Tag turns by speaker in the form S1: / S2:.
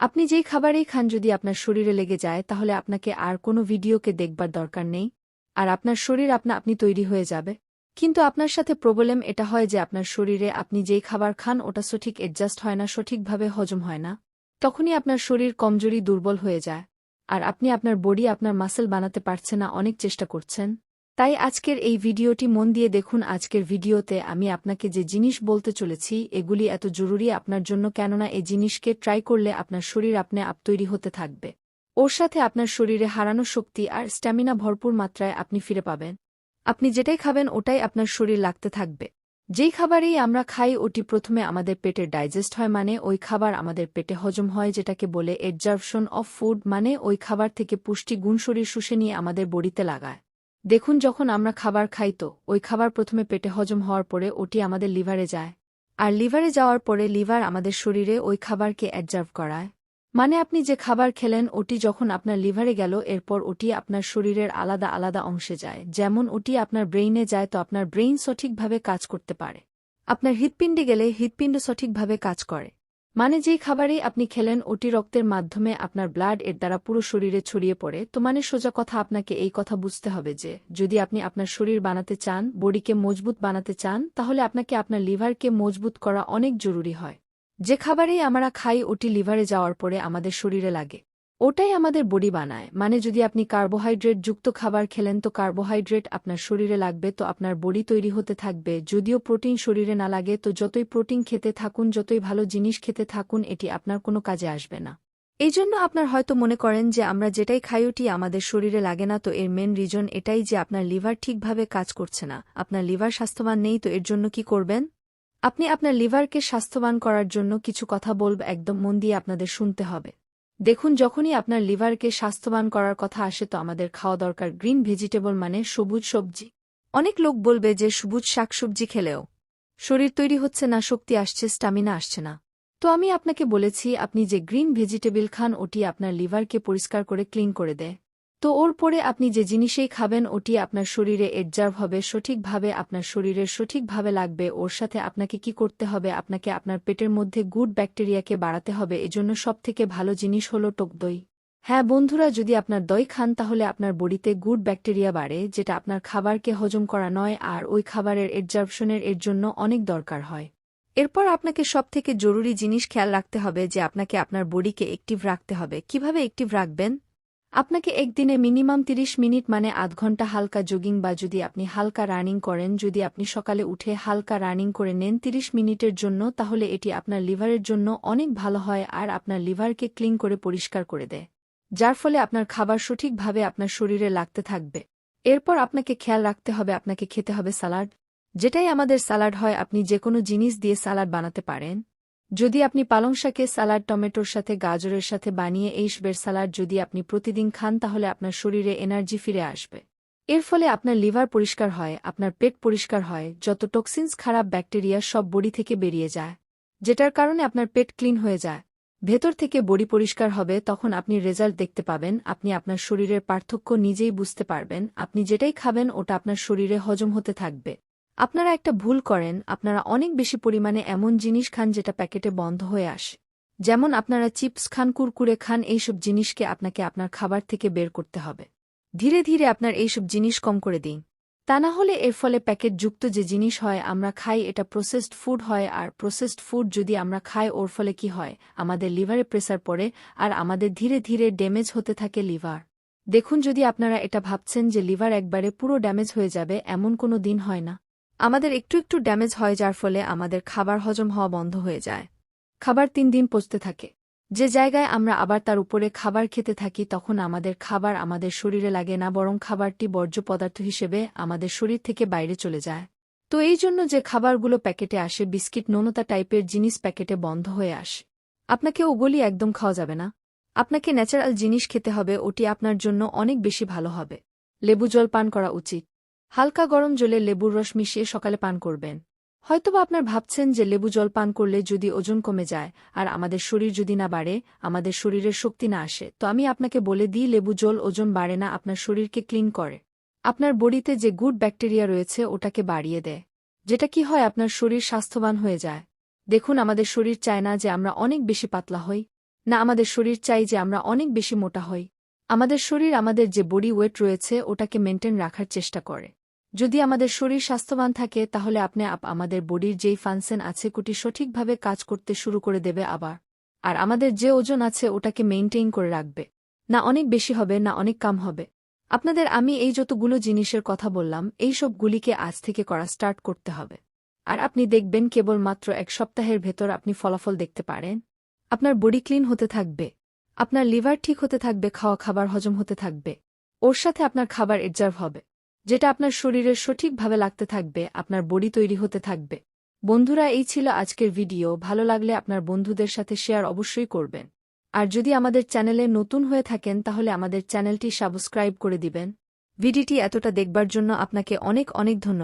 S1: আপনি যেই খাবারেই খান যদি আপনার শরীরে লেগে যায়, তাহলে আপনাকে আর কোনো ভিডিওকে দেখবার দরকার নেই। আর আপনার শরীর আপনা, আপনি তৈরি হয়ে যাবে। কিন্তু আপনার সাথে প্রবলেম এটা হয় যে আপনার শরীরে আপনি যেই খাবার খান, ওটা সঠিক অ্যাডজাস্ট হয় না, সঠিকভাবে হজম হয় না। তখনই আপনার শরীর কমজোরি, দুর্বল হয়ে যায়। আর আপনি আপনার বডি আপনার মাসেল বানাতে পারছে না, অনেক চেষ্টা করছেন। তাই আজকের এই ভিডিওটি মন দিয়ে দেখুন। আজকের ভিডিওতে আমি আপনাকে যে জিনিস বলতে চলেছি, এগুলি এত জরুরি আপনার জন্য কেননা এই জিনিসকে ট্রাই করলে আপনার শরীর আপনি আপ তৈরি হতে থাকবে। ওর সাথে আপনার শরীরে হারানো শক্তি আর স্ট্যামিনা ভরপুর মাত্রায় আপনি ফিরে পাবেন। আপনি যেটাই খাবেন ওটাই আপনার শরীর লাগতে থাকবে। যেই খাবারেই আমরা খাই, ওটি প্রথমে আমাদের পেটে ডাইজেস্ট হয় মানে ওই খাবার আমাদের পেটে হজম হয়, যেটাকে বলে এডজার্পশন অফ ফুড মানে ওই খাবার থেকে পুষ্টি গুণ শরীর শুষে নিয়ে আমাদের বডিতে লাগায়। দেখুন, যখন আমরা খাবার খাই তো, ওই খাবার প্রথমে পেটে হজম হওয়ার পরে ওটি আমাদের লিভারে যায়। আর লিভারে যাওয়ার পরে লিভার আমাদের শরীরে ওই খাবারকে অ্যাবজার্ভ করায়। মানে আপনি যে খাবার খেলেন, ওটি যখন আপনার লিভারে গেল, এরপর ওটি আপনার শরীরের আলাদা আলাদা অংশে যায়। যেমন ওটি আপনার ব্রেইনে যায়, তো আপনার ব্রেইন সঠিকভাবে কাজ করতে পারে। আপনার হৃৎপিণ্ডে গেলে হৃৎপিণ্ড সঠিকভাবে কাজ করে। মানে যেই খাবারেই আপনি খেলেন ওটি রক্তের মাধ্যমে আপনার ব্লাড এর দ্বারা পুরো শরীরে ছড়িয়ে পড়ে, তো মানে সোজা কথা আপনাকে এই কথা বুঝতে হবে যে, যদি আপনি আপনার শরীর বানাতে চান, বডিকে মজবুত বানাতে চান, তাহলে আপনাকে আপনার লিভারকে মজবুত করা অনেক জরুরি হয়। যে খাবারেই আমরা খাই, ওটি লিভারে যাওয়ার পরে আমাদের শরীরে লাগে। ওটাই আমাদের বডি বানায়। মানে যদি আপনি কার্বোহাইড্রেট যুক্ত খাবার খেলেন, তো কার্বোহাইড্রেট আপনার শরীরে লাগবে, তো আপনার বডি তৈরি হতে থাকবে। যদিও প্রোটিন শরীরে না লাগে, তো যতই প্রোটিন খেতে থাকুন, যতই ভালো জিনিস খেতে থাকুন, এটি আপনার কোনো কাজে আসবে না। এই জন্য আপনার হয়তো মনে করেন যে, আমরা যেটাই খাই ওটি আমাদের শরীরে লাগে না, তো এর মেন রিজন এটাই যে আপনার লিভার ঠিকভাবে কাজ করছে না। আপনার লিভার স্বাস্থ্যবান নেই, তো এর জন্য কি করবেন? আপনি আপনার লিভারকে স্বাস্থ্যবান করার জন্য কিছু কথা বলব, একদম মন দিয়ে আপনাদের শুনতে হবে। দেখুন, যখনই আপনার লিভারকে স্বাস্থ্যবান করার কথা আসে, তো আমাদের খাওয়া দরকার গ্রিন ভেজিটেবল মানে সবুজ সবজি। অনেক লোক বলবে যে সবুজ শাকসবজি খেলেও। শরীর তৈরি হচ্ছে না, শক্তি আসছে স্টামিনা আসছে না। তো আমি আপনাকে বলেছি, আপনি যে গ্রিন ভেজিটেবল খান, ওটি আপনার লিভারকে পরিষ্কার করে ক্লিন করে দেয়। তো ওর পরে আপনি যে জিনিসেই খাবেন, ওটি আপনার শরীরে এডজার্ভ হবে, সঠিকভাবে আপনার শরীরের সঠিকভাবে লাগবে, ওর সাথে আপনাকে কি করতে হবে, আপনাকে আপনার পেটের মধ্যে গুড ব্যাকটেরিয়াকে বাড়াতে হবে, এজন্য সবথেকে ভালো জিনিস হল টক দই। হ্যাঁ বন্ধুরা, যদি আপনার দই খান, তাহলে আপনার বডিতে গুড ব্যাকটেরিয়া বাড়ে, যেটা আপনার খাবারকে হজম করা নয়, আর ওই খাবারের এডজার্পশনের এর জন্য অনেক দরকার হয়। এরপর আপনাকে সবথেকে জরুরি জিনিস খেয়াল রাখতে হবে যে আপনাকে আপনার বডিকে অ্যাক্টিভ রাখতে হবে। কীভাবে অ্যাক্টিভ রাখবেন? আপনাকে একদিনে মিনিমাম ৩০ মিনিট মানে আধ ঘণ্টা হালকা জগিং বা যদি আপনি হালকা রানিং করেন, যদি আপনি সকালে উঠে হালকা রানিং করে নেন ৩০ মিনিটের জন্য, তাহলে এটি আপনার লিভারের জন্য অনেক ভালো হয় আর আপনার লিভারকে ক্লিন করে পরিষ্কার করে দেয়, যার ফলে আপনার খাবার সঠিকভাবে আপনার শরীরে লাগতে থাকবে। এরপর আপনাকে খেয়াল রাখতে হবে, আপনাকে খেতে হবে সালাড। যেটাই আমাদের সালাড হয়, আপনি যে কোনো জিনিস দিয়ে সালাড বানাতে পারেন। যদি আপনি পালং শাকে সালাড টমেটোর সাথে গাজরের সাথে বানিয়ে এই সবের সালাড যদি আপনি প্রতিদিন খান, তাহলে আপনার শরীরে এনার্জি ফিরে আসবে। এর ফলে আপনার লিভার পরিষ্কার হয়, আপনার পেট পরিষ্কার হয়, যত টক্সিনস, খারাপ ব্যাকটেরিয়া সব বডি থেকে বেরিয়ে যায়, যেটার কারণে আপনার পেট ক্লিন হয়ে যায়। ভেতর থেকে বডি পরিষ্কার হবে, তখন আপনি রেজাল্ট দেখতে পাবেন, আপনি আপনার শরীরের পার্থক্য নিজেই বুঝতে পারবেন, আপনি যেটাই খাবেন, ওটা আপনার শরীরে হজম হতে থাকবে। আপনারা একটা ভুল করেন, আপনারা অনেক বেশি পরিমাণে এমন জিনিস খান যেটা প্যাকেটে বন্ধ হয়ে আসে। যেমন আপনারা চিপস খান, কুরকুরে খান, এইসব জিনিসকে আপনাকে আপনার খাবার থেকে বের করতে হবে। ধীরে ধীরে আপনার এইসব জিনিস কম করে দিন। তা না হলে এর ফলে প্যাকেটযুক্ত যে জিনিস হয়, আমরা খাই, এটা প্রসেসড ফুড হয়, আর প্রসেসড ফুড যদি আমরা খাই, ওর ফলে কি হয়? আমাদের লিভারে প্রেসার পড়ে, আর আমাদের ধীরে ধীরে ড্যামেজ হতে থাকে লিভার। দেখুন যদি আপনারা এটা ভাবছেন যে লিভার একবারে পুরো ড্যামেজ হয়ে যাবে, এমন কোনো দিন হয় না। আমাদের একটু একটু ড্যামেজ হয় যার ফলে আমাদের খাবার হজম হওয়া বন্ধ হয়ে যায়। খাবার তিন দিন পচতে থাকে। যে জায়গায় আমরা আবার তার উপরে খাবার খেতে থাকি তখন আমাদের খাবার আমাদের শরীরে লাগে না বরং খাবারটি বর্জ্য পদার্থ হিসেবে আমাদের শরীর থেকে বাইরে চলে যায়। তো এই জন্য যে খাবারগুলো প্যাকেটে আসে বিস্কিট নোনতা টাইপের জিনিস প্যাকেটে বন্ধ হয়ে আসে। আপনাকে ওগুলি একদম খাওয়া যাবে না। আপনাকে ন্যাচারাল জিনিস খেতে হবে, ওটি আপনার জন্য অনেক বেশি ভালো হবে। লেবু জল পান করা উচিত। হালকা গরম জলে লেবুর রস মিশিয়ে সকালে পান করবেন। হয়তোবা আপনার ভাবছেন যে লেবু জল পান করলে যদি ওজন কমে যায় আর আমাদের শরীর যদি না বাড়ে, আমাদের শরীরের শক্তি না আসে, তো আমি আপনাকে বলে দিই লেবু জল ওজন বাড়ে না, আপনার শরীরকে ক্লিন করে। আপনার বডিতে যে গুড ব্যাকটেরিয়া রয়েছে, ওটাকে বাড়িয়ে দেয়। যেটা কি হয়, আপনার শরীর স্বাস্থ্যবান হয়ে যায়। দেখুন, আমাদের শরীর চায় না যে আমরা অনেক বেশি পাতলা হই। না, আমাদের শরীর চাই যে আমরা অনেক বেশি মোটা হই। আমাদের শরীর আমাদের যে বডি ওয়েট রয়েছে, ওটাকে মেনটেন রাখার চেষ্টা করে। যদি আমাদের শরীর স্বাস্থ্যবান থাকে, তাহলে আপনি আপ আমাদের বডির যেই ফাংশন আছে, কুটি সঠিকভাবে কাজ করতে শুরু করে দেবে আবার। আর আমাদের যে ওজন আছে, ওটাকে মেইনটেইন করে রাখবে। না অনেক বেশি হবে, না অনেক কম হবে। আপনাদের আমি এই যতগুলো জিনিসের কথা বললাম, এই সবগুলিকে আজ থেকে করা স্টার্ট করতে হবে। আর আপনি দেখবেন কেবলমাত্র এক সপ্তাহের ভেতর আপনি ফলাফল দেখতে পারেন। আপনার বডি ক্লিন হতে থাকবে। আপনার লিভার ঠিক হতে থাকবে খাওয়া খাবার হজম হতে থাকবে। ওর সাথে আপনার খাবার এডজার্ভ হবে। যেটা আপনার শরীরের সঠিকভাবে লাগতে থাকবে, আপনার বডি তৈরি হতে থাকবে। বন্ধুরা, এই ছিল আজকের ভিডিও। ভালো লাগলে আপনার বন্ধুদের সাথে শেয়ার অবশ্যই করবেন। আর যদি আমাদের চ্যানেলে নতুন হয়ে থাকেন, তাহলে আমাদের চ্যানেলটি সাবস্ক্রাইব করে দিবেন। ভিডিওটি এতটা দেখবার জন্য আপনাকে অনেক অনেক ধন্যবাদ।